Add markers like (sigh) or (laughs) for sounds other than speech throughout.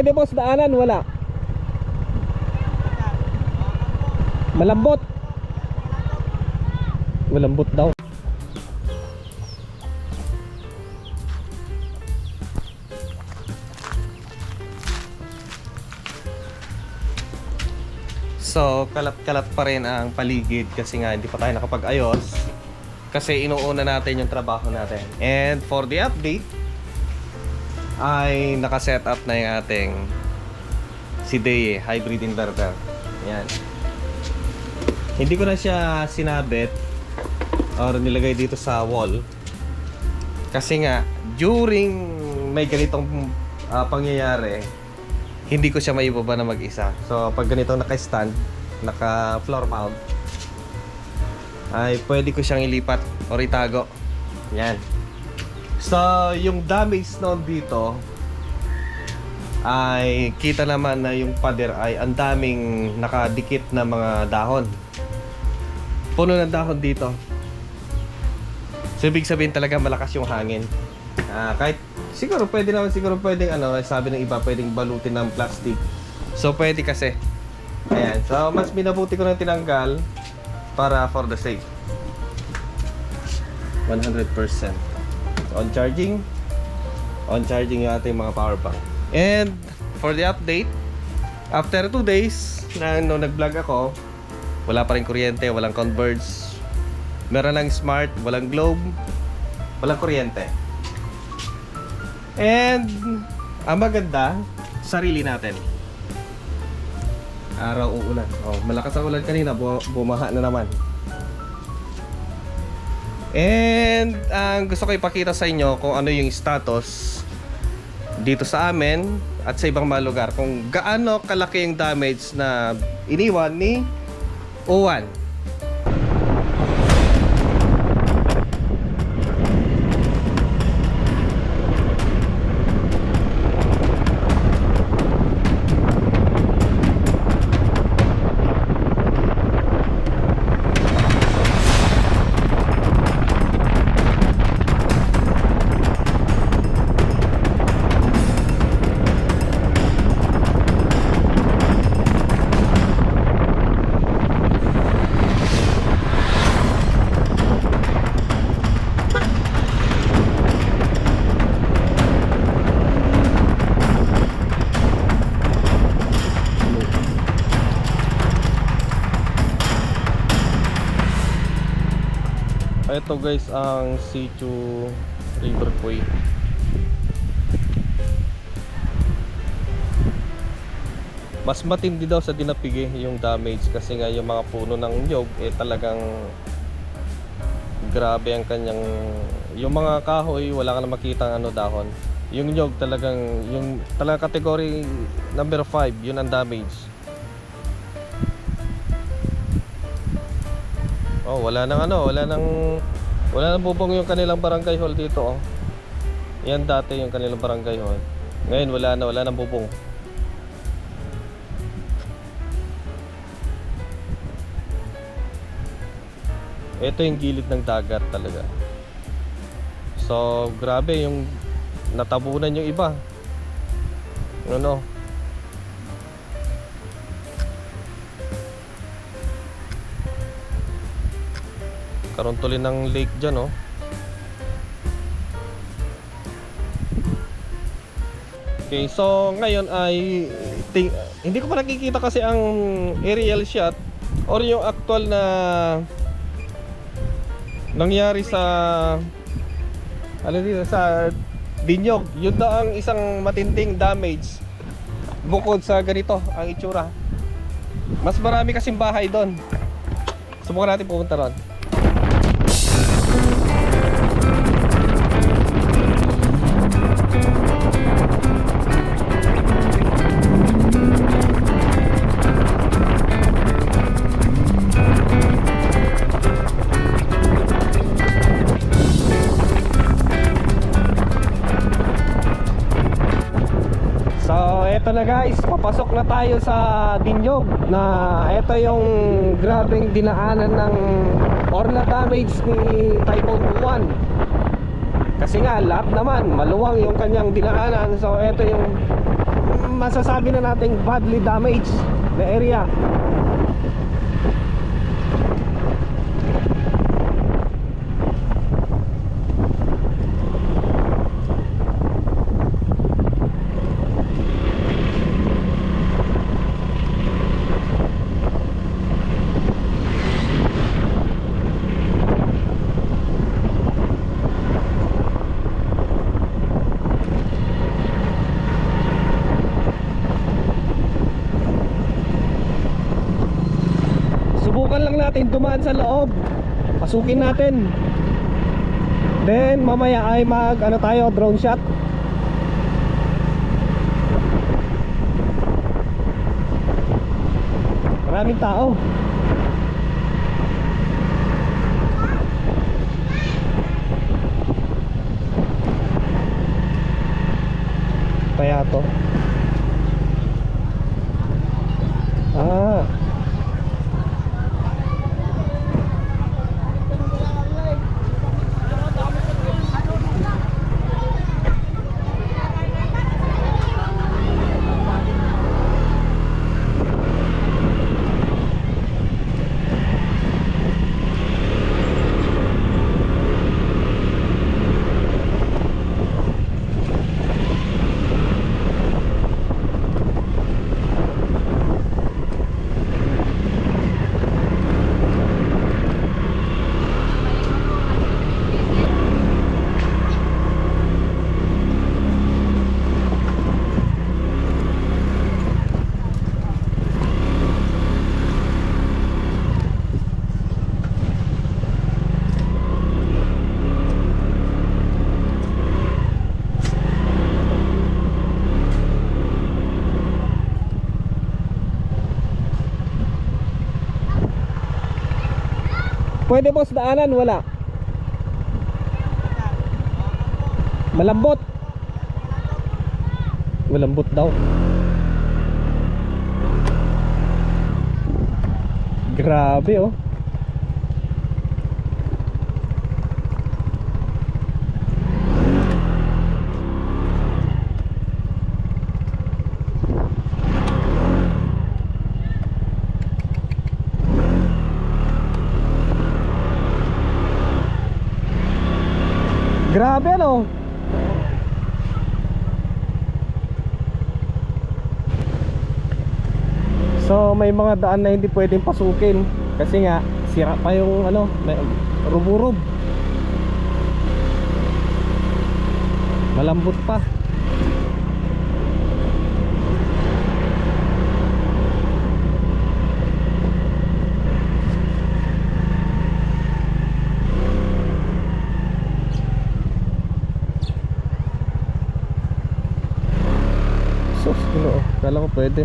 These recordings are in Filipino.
Pwede boss daanan, wala. Malambot. Malambot daw. So, kalat-kalat pa rin ang paligid kasi nga hindi pa tayo nakapag-ayos. Kasi inuuna natin yung trabaho natin. And for the update, ay naka-set up na yung ating si Deye hybrid inverter. Yan. Hindi ko na siya sinabit or nilagay dito sa wall. Kasi nga, during may ganitong ah, pangyayari, hindi ko siya maibaba na mag-isa. So, pag ganito naka-stand, naka-floor mount, ay pwede ko siyang ilipat o itago. Yan. So, yung damage noon dito ay kita naman na yung pader ay ang daming nakadikit na mga dahon. Puno ng dahon dito. So, ibig sabihin talaga malakas yung hangin. Ah, kahit siguro pwede naman siguro pwedeng ano, sabi ng iba pwedeng balutin ng plastic. So pwede kasi. Ayan. So mas minabuti ko nang tinanggal para for the safe. 100%. On charging. On charging yung ating mga power bank. And for the update, after 2 days na no, nag-vlog ako, wala pa rin kuryente, walang converge. Meron lang smart, walang globe, walang kuryente. And ang maganda, sarili natin. Araw uulan. Oh, malakas ang ulan kanina, bu- bumaha na naman. And ang gusto ko ipakita sa inyo kung ano yung status dito sa amin at sa ibang mga lugar kung gaano kalaki yung damage na iniwan ni Uwan. Ito guys ang C2 River Quay. Mas matindi daw sa dinapigi yung damage kasi nga yung mga puno ng nyog eh talagang grabe ang kanyang yung mga kahoy wala ka na makita ano dahon. Yung nyog talagang yung talaga category number 5 yun ang damage. Oh, wala nang ano, wala nang wala nang bubong yung kanilang barangay hall dito oh. Yan dati yung kanilang barangay hall. Ngayon wala na, wala nang bubong. Ito yung gilid ng dagat talaga. So, grabe yung natabunan yung iba. Ano? Karoon tuloy ng lake dyan, oh. Okay, so ngayon ay ting- hindi ko pa nakikita kasi ang aerial shot or yung actual na nangyari sa ano dito sa Dinyog. Yun daw ang isang matinding damage bukod sa ganito ang itsura. Mas marami kasing bahay doon. Subukan natin pumunta ron. Eto na guys, papasok na tayo sa Dinyog na eto yung grabing dinaanan ng or na damage ni Typhoon 1. Kasi nga, lahat naman, maluwang yung kanyang dinaanan. So, eto yung masasabi na nating badly damaged na area. Subukan lang natin dumaan sa loob. Pasukin natin. Then mamaya ay mag ano tayo drone shot. Maraming tao. Kaya to. Ah. Pwede boss daanan, wala. Malambot. Malambot daw. Grabe oh. Grabe ano? So may mga daan na hindi pwedeng pasukin kasi nga sira pa yung ano, may ruburub. Malambot pa. Sus, ano, kala ko pwede.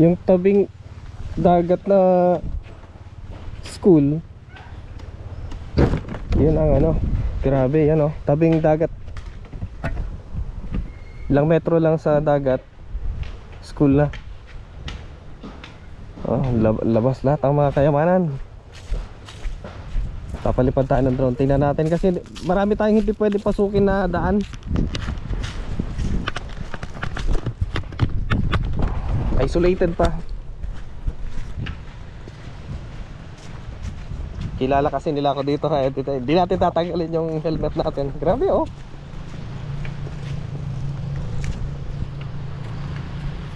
Yung tabing dagat na school Yun ang ano Grabe yan oh. Tabing dagat. Ilang metro lang sa dagat School na. Oh, lab- labas lahat ang mga kayamanan. Papalipad tayo ng drone. Tingnan natin kasi marami tayong hindi pwede pasukin na daan Isolated pa. Kilala kasi nila ako dito kaya hindi natin tatanggalin yung helmet natin. Grabe oh.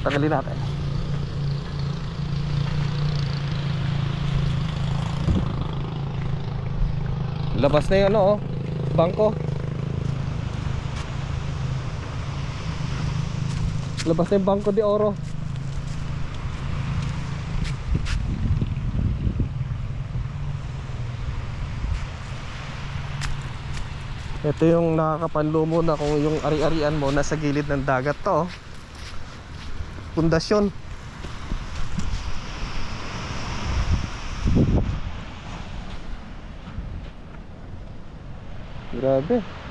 Tanggalin natin. Labas na yung ano oh, bangko. Labas na yung bangko de oro. Ito yung nakakapanlumo na kung yung ari-arian mo nasa gilid ng dagat to. Pundasyon. Grabe.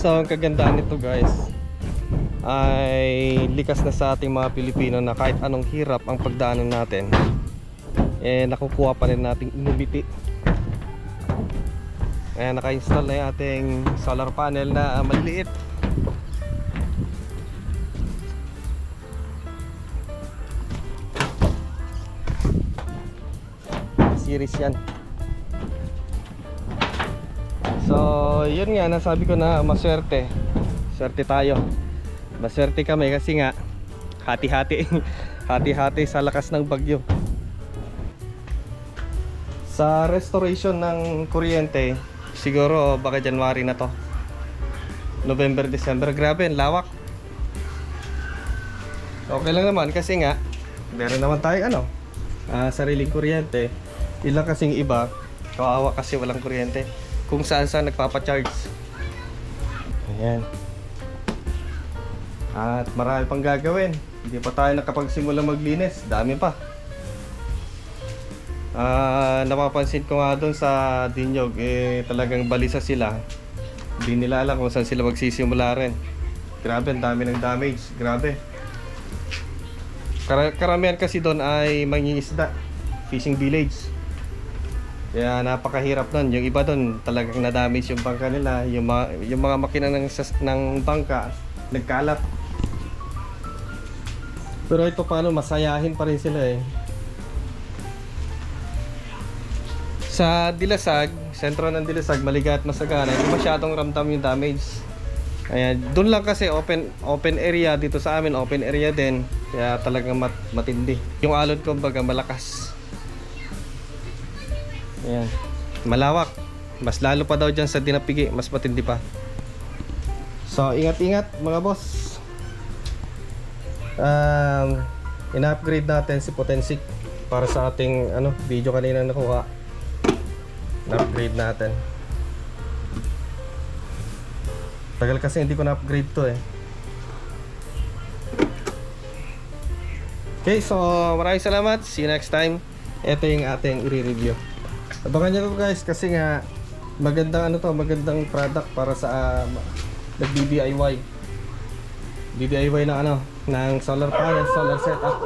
So, ang kagandahan nito guys ay likas na sa ating mga Pilipino na kahit anong hirap ang pagdaanan natin eh nakukuha pa rin nating inumiti. Ayan, naka-install na yung ating solar panel na ah, maliliit. Series yan. So, yun nga, nasabi ko na maswerte. Swerte tayo. Maswerte kami kasi nga hati-hati. (laughs) hati-hati sa lakas ng bagyo. Sa restoration ng kuryente, siguro baka January na to. November, December. Grabe, ang lawak. Okay lang naman kasi nga meron naman tayo ano, ah, sariling kuryente. Ilang kasing iba, kawawa kasi walang kuryente. Kung saan saan nagpapacharge. Ayan. At marami pang gagawin. Hindi pa tayo nakapagsimula maglinis. Dami pa. Ah, napapansin ko nga doon sa Dinyog, eh talagang balisa sila. Hindi nila alam kung saan sila magsisimula rin. Grabe, ang dami ng damage. Grabe. Kar- karamihan kasi doon ay mangingisda. Fishing village. Kaya napakahirap nun. Yung iba doon talagang na-damage yung bangka nila. Yung mga, yung mga makina ng, sas- ng bangka nagkalat. Pero ito paano, masayahin pa rin sila eh. Sa Dilasag, sentro ng Dilasag, maligat masagana, hindi masyadong ramdam yung damage. Ayan, doon lang kasi open open area dito sa amin, open area din. Kaya talagang mat, matindi. Yung alon kumbaga malakas. Ayan. Malawak. Mas lalo pa daw dyan sa dinapigi, mas matindi pa. So, ingat-ingat mga boss. Um, ina-upgrade natin si Potensic para sa ating ano, video kanina nakuha. Na-upgrade natin. Tagal kasi hindi ko na-upgrade to eh. Okay, so maraming salamat. See you next time. Ito yung ating i-review. Abangan nyo guys kasi nga magandang ano to, magandang product para sa uh, nag-DIY. DIY na ano, ng solar panel, solar setup.